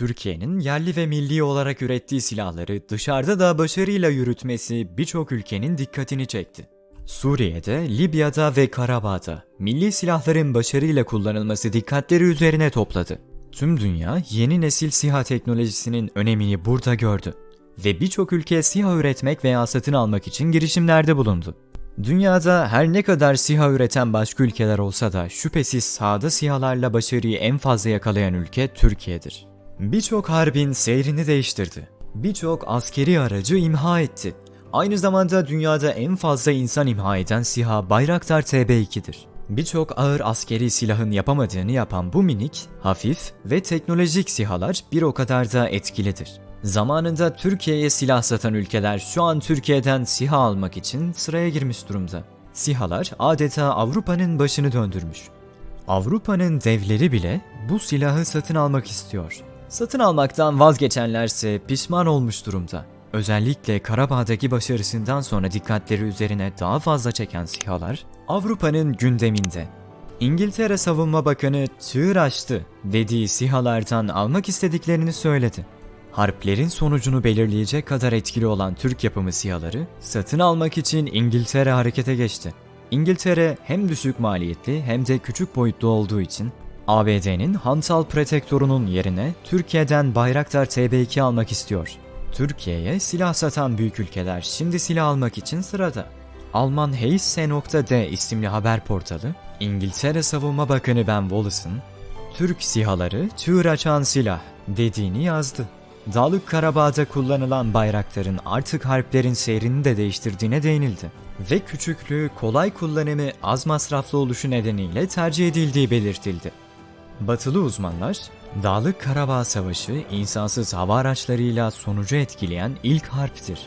Türkiye'nin yerli ve milli olarak ürettiği silahları dışarıda da başarıyla yürütmesi birçok ülkenin dikkatini çekti. Suriye'de, Libya'da ve Karabağ'da milli silahların başarıyla kullanılması dikkatleri üzerine topladı. Tüm dünya yeni nesil SİHA teknolojisinin önemini burada gördü ve birçok ülke SİHA üretmek veya satın almak için girişimlerde bulundu. Dünyada her ne kadar SİHA üreten başka ülkeler olsa da şüphesiz sahada SİHA'larla başarıyı en fazla yakalayan ülke Türkiye'dir. Birçok harbin seyrini değiştirdi. Birçok askeri aracı imha etti. Aynı zamanda dünyada en fazla insan imha eden SİHA Bayraktar TB2'dir. Birçok ağır askeri silahın yapamadığını yapan bu minik, hafif ve teknolojik SİHA'lar bir o kadar da etkilidir. Zamanında Türkiye'ye silah satan ülkeler şu an Türkiye'den SİHA almak için sıraya girmiş durumda. SİHA'lar adeta Avrupa'nın başını döndürmüş. Avrupa'nın devleri bile bu silahı satın almak istiyor. Satın almaktan vazgeçenlerse pişman olmuş durumda. Özellikle Karabağ'daki başarısından sonra dikkatleri üzerine daha fazla çeken SİHA'lar Avrupa'nın gündeminde. İngiltere Savunma Bakanı çığır açtı dediği SİHA'lardan almak istediklerini söyledi. Harplerin sonucunu belirleyecek kadar etkili olan Türk yapımı SİHA'ları satın almak için İngiltere harekete geçti. İngiltere hem düşük maliyetli hem de küçük boyutlu olduğu için ABD'nin hantal protektörünün yerine Türkiye'den Bayraktar TB2 almak istiyor. Türkiye'ye silah satan büyük ülkeler şimdi silah almak için sırada. Alman Heisse.d isimli haber portalı, İngiltere Savunma Bakanı Ben Wallace'ın Türk sihaları çığır açan silah dediğini yazdı. Dağlık Karabağ'da kullanılan bayrakların artık harplerin seyrini de değiştirdiğine değinildi. Ve küçüklüğü, kolay kullanımı, az masraflı oluşu nedeniyle tercih edildiği belirtildi. Batılı uzmanlar, Dağlık Karabağ Savaşı insansız hava araçlarıyla sonucu etkileyen ilk harptir.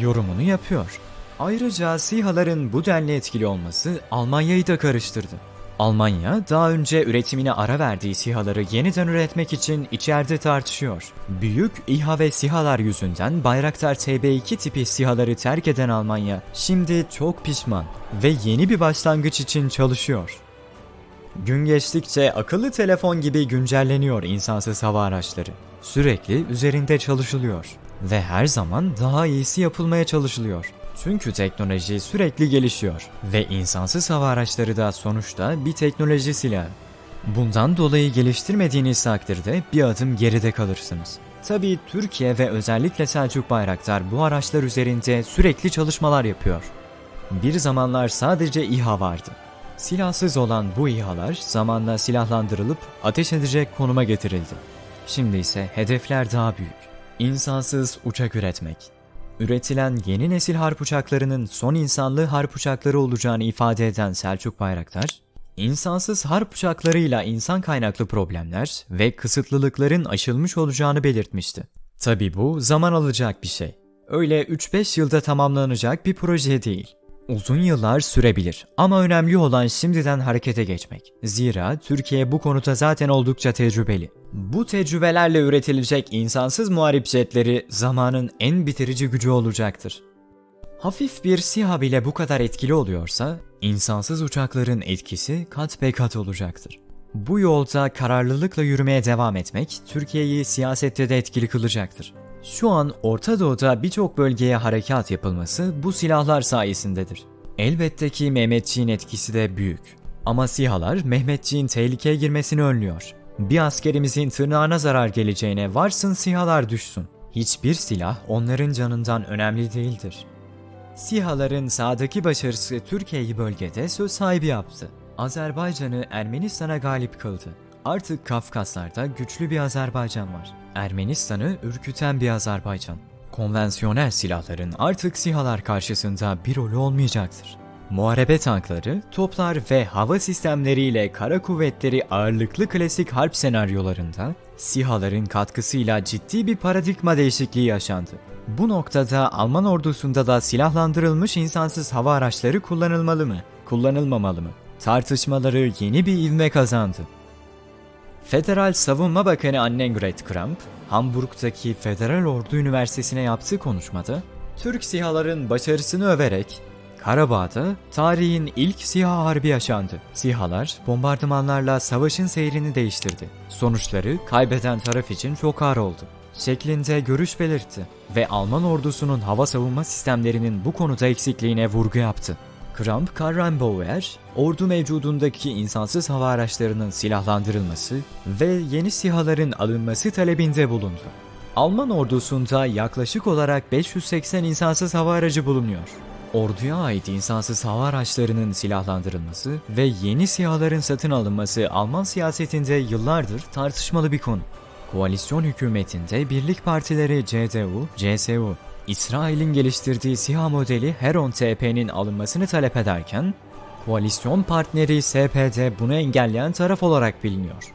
Yorumunu yapıyor. Ayrıca SİHA'ların bu denli etkili olması Almanya'yı da karıştırdı. Almanya daha önce üretimine ara verdiği SİHA'ları yeniden üretmek için içeride tartışıyor. Büyük İHA ve SİHA'lar yüzünden Bayraktar TB2 tipi SİHA'ları terk eden Almanya şimdi çok pişman ve yeni bir başlangıç için çalışıyor. Gün geçtikçe akıllı telefon gibi güncelleniyor insansız hava araçları. Sürekli üzerinde çalışılıyor ve her zaman daha iyisi yapılmaya çalışılıyor. Çünkü teknoloji sürekli gelişiyor ve insansız hava araçları da sonuçta bir teknoloji silahı. Bundan dolayı geliştirmediğiniz takdirde bir adım geride kalırsınız. Tabii Türkiye ve özellikle Selçuk Bayraktar bu araçlar üzerinde sürekli çalışmalar yapıyor. Bir zamanlar sadece İHA vardı. Silahsız olan bu İHA'lar zamanla silahlandırılıp ateş edecek konuma getirildi. Şimdi ise hedefler daha büyük. İnsansız uçak üretmek. Üretilen yeni nesil harp uçaklarının son insanlı harp uçakları olacağını ifade eden Selçuk Bayraktar, insansız harp uçaklarıyla insan kaynaklı problemler ve kısıtlılıkların aşılmış olacağını belirtmişti. Tabi bu zaman alacak bir şey. Öyle 3-5 yılda tamamlanacak bir proje değil. Uzun yıllar sürebilir ama önemli olan şimdiden harekete geçmek. Zira Türkiye bu konuda zaten oldukça tecrübeli. Bu tecrübelerle üretilecek insansız muharip jetleri zamanın en bitirici gücü olacaktır. Hafif bir SİHA bile bu kadar etkili oluyorsa, insansız uçakların etkisi kat be kat olacaktır. Bu yolda kararlılıkla yürümeye devam etmek, Türkiye'yi siyasette de etkili kılacaktır. Şu an Orta Doğu'da birçok bölgeye harekat yapılması bu silahlar sayesindedir. Elbette ki Mehmetçiğin etkisi de büyük. Ama SİHA'lar Mehmetçiğin tehlikeye girmesini önlüyor. Bir askerimizin tırnağına zarar geleceğine varsın SİHA'lar düşsün. Hiçbir silah onların canından önemli değildir. SİHA'ların sağdaki başarısı Türkiye'yi bölgede söz sahibi yaptı. Azerbaycan'ı Ermenistan'a galip kıldı. Artık Kafkaslar'da güçlü bir Azerbaycan var. Ermenistan'ı ürküten bir Azerbaycan. Konvansiyonel silahların artık SİHA'lar karşısında bir rolü olmayacaktır. Muharebe tankları, toplar ve hava sistemleriyle kara kuvvetleri ağırlıklı klasik harp senaryolarında SİHA'ların katkısıyla ciddi bir paradigma değişikliği yaşandı. Bu noktada Alman ordusunda da silahlandırılmış insansız hava araçları kullanılmalı mı, kullanılmamalı mı? Tartışmaları yeni bir ivme kazandı. Federal Savunma Bakanı Annegret Kramp, Hamburg'daki Federal Ordu Üniversitesi'ne yaptığı konuşmada, Türk SİHA'ların başarısını överek, Karabağ'da tarihin ilk SİHA Harbi yaşandı. SİHA'lar bombardımanlarla savaşın seyrini değiştirdi. Sonuçları kaybeden taraf için çok ağır oldu. Şeklinde görüş belirtti ve Alman ordusunun hava savunma sistemlerinin bu konuda eksikliğine vurgu yaptı. Kramp Karrenbauer, ordu mevcudundaki insansız hava araçlarının silahlandırılması ve yeni SİHA'ların alınması talebinde bulundu. Alman ordusunda yaklaşık olarak 580 insansız hava aracı bulunuyor. Orduya ait insansız hava araçlarının silahlandırılması ve yeni SİHA'ların satın alınması Alman siyasetinde yıllardır tartışmalı bir konu. Koalisyon hükümetinde birlik partileri CDU, CSU, İsrail'in geliştirdiği SİHA modeli Heron TP'nin alınmasını talep ederken, koalisyon partneri SPD bunu engelleyen taraf olarak biliniyor.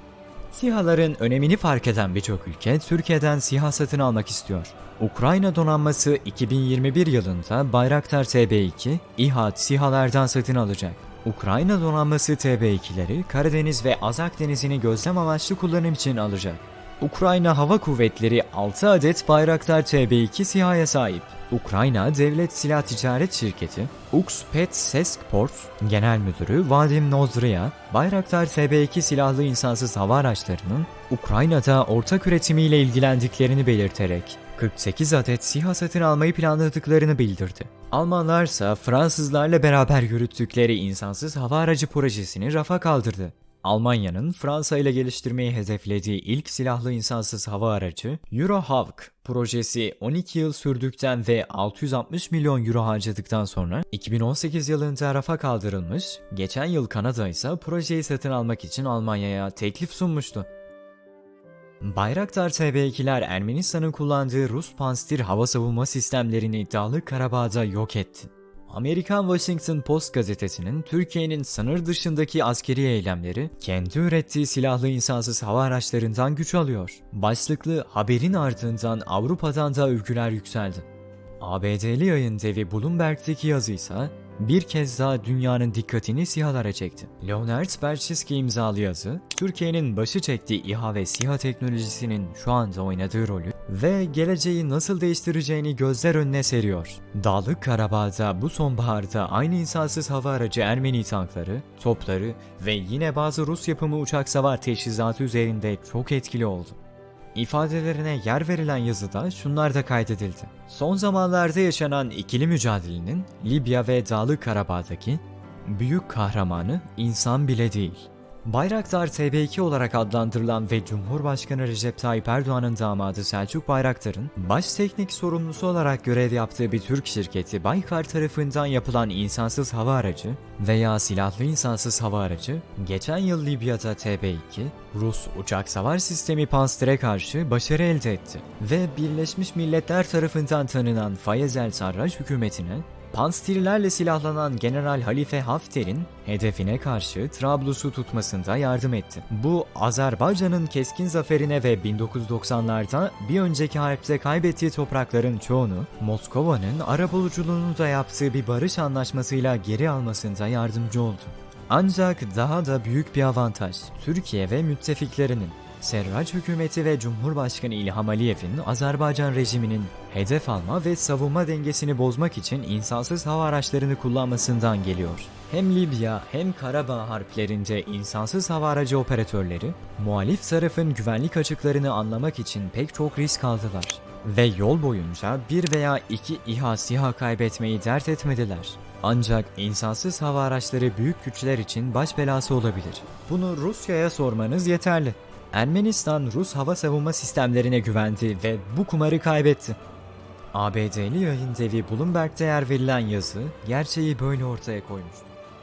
SİHA'ların önemini fark eden birçok ülke Türkiye'den SİHA satın almak istiyor. Ukrayna donanması 2021 yılında Bayraktar TB2, İHA SİHA'lardan satın alacak. Ukrayna donanması TB2'leri Karadeniz ve Azak Denizi'ni gözlem amaçlı kullanım için alacak. Ukrayna Hava Kuvvetleri 6 adet Bayraktar TB2 SİHA'ya sahip. Ukrayna Devlet Silah Ticaret Şirketi, Ukspet Seskport Genel Müdürü Vadim Nozrya, Bayraktar TB2 silahlı insansız hava araçlarının Ukrayna'da ortak üretimiyle ilgilendiklerini belirterek 48 adet SİHA satın almayı planladıklarını bildirdi. Almanlar ise Fransızlarla beraber yürüttükleri insansız hava aracı projesini rafa kaldırdı. Almanya'nın Fransa ile geliştirmeyi hedeflediği ilk silahlı insansız hava aracı Eurohawk projesi 12 yıl sürdükten ve 660 milyon euro harcadıktan sonra 2018 yılında rafa kaldırılmış, geçen yıl Kanada ise projeyi satın almak için Almanya'ya teklif sunmuştu. Bayraktar TB2'ler Ermenistan'ın kullandığı Rus Panstir hava savunma sistemlerini Dağlık Karabağ'da yok etti. Amerikan Washington Post gazetesinin Türkiye'nin sınır dışındaki askeri eylemleri kendi ürettiği silahlı insansız hava araçlarından güç alıyor. Başlıklı haberin ardından Avrupa'dan da övgüler yükseldi. ABD'li yayın devi Bloomberg'deki yazı ise bir kez daha dünyanın dikkatini SİHA'lara çekti. Leonard Berczynski imzalı yazı, Türkiye'nin başı çektiği İHA ve SİHA teknolojisinin şu anda oynadığı rolü ve geleceği nasıl değiştireceğini gözler önüne seriyor. Dağlık Karabağ'da bu sonbaharda aynı insansız hava aracı Ermeni tankları, topları ve yine bazı Rus yapımı uçak savar teçhizatı üzerinde çok etkili oldu. İfadelerine yer verilen yazıda şunlar da kaydedildi. Son zamanlarda yaşanan ikili mücadelenin Libya ve Dağlık Karabağ'daki büyük kahramanı insan bile değil. Bayraktar TB2 olarak adlandırılan ve Cumhurbaşkanı Recep Tayyip Erdoğan'ın damadı Selçuk Bayraktar'ın baş teknik sorumlusu olarak görev yaptığı bir Türk şirketi Baykar tarafından yapılan insansız hava aracı veya silahlı insansız hava aracı geçen yıl Libya'da TB2, Rus uçak savar sistemi Panstir'e karşı başarı elde etti ve Birleşmiş Milletler tarafından tanınan Fayez el Sarraj hükümetine Panstirlerle silahlanan General Halife Hafter'in hedefine karşı Trablus'u tutmasında yardım etti. Bu Azerbaycan'ın keskin zaferine ve 1990'larda bir önceki harpte kaybettiği toprakların çoğunu Moskova'nın arabuluculuğunu da yaptığı bir barış anlaşmasıyla geri almasında yardımcı oldu. Ancak daha da büyük bir avantaj Türkiye ve müttefiklerinin Serraç hükümeti ve Cumhurbaşkanı İlham Aliyev'in Azerbaycan rejiminin hedef alma ve savunma dengesini bozmak için insansız hava araçlarını kullanmasından geliyor. Hem Libya hem Karabağ harplerinde insansız hava aracı operatörleri, muhalif tarafın güvenlik açıklarını anlamak için pek çok risk aldılar. Ve yol boyunca bir veya iki İHA SİHA kaybetmeyi dert etmediler. Ancak insansız hava araçları büyük güçler için baş belası olabilir. Bunu Rusya'ya sormanız yeterli. Ermenistan Rus hava savunma sistemlerine güvendi ve bu kumarı kaybetti. ABD'li yayın devi Bloomberg'de yer verilen yazı gerçeği böyle ortaya koymuştu.